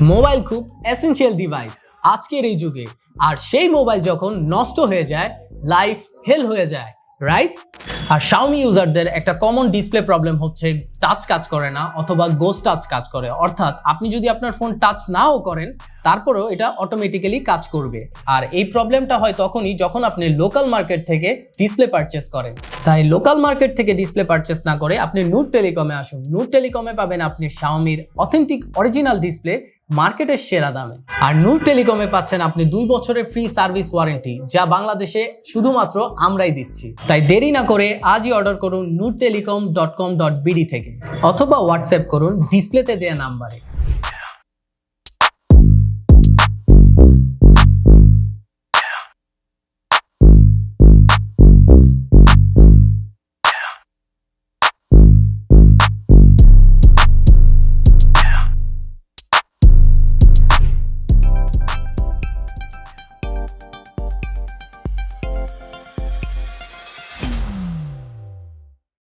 Mobile খুব essential device আজকের এই যুগে। আর সেই মোবাইল যখন নষ্ট হয়ে যায় লাইফ হেল হয়ে যায় রাইট আর শাওমি ইউজারদের একটা কমন ডিসপ্লে প্রবলেম হচ্ছে টাচ কাজ করে না অথবা গোস টাচ কাজ করে। অর্থাৎ আপনি যদি আপনার ফোন টাচ নাও করেন, তারপরেও এটা অটোমেটিক্যালি কাজ করবে। আর এই প্রবলেমটা হয় তখনই যখন আপনি লোকাল মার্কেট থেকে ডিসপ্লে পারচেস করেন। তাই লোকাল মার্কেট থেকে ডিসপ্লে পারচেস না করে আপনি নূর টেলিকমে আসুন। নূর টেলিকমে পাবেন আপনি শাওমির অথেন্টিক অরিজিনাল ডিসপ্লে মার্কেটের সেরা দামে। আর নূর টেলিকমে পাচ্ছেন আপনি দুই বছরের ফ্রি সার্ভিস ওয়ারেন্টি যা বাংলাদেশে শুধুমাত্র আমরাই দিচ্ছি। তাই দেরি না করে আজই অর্ডার করুন Noor telecom dot com dot BD থেকে, অথবা হোয়াটসঅ্যাপ করুন ডিসপ্লেতে দেওয়া নাম্বারে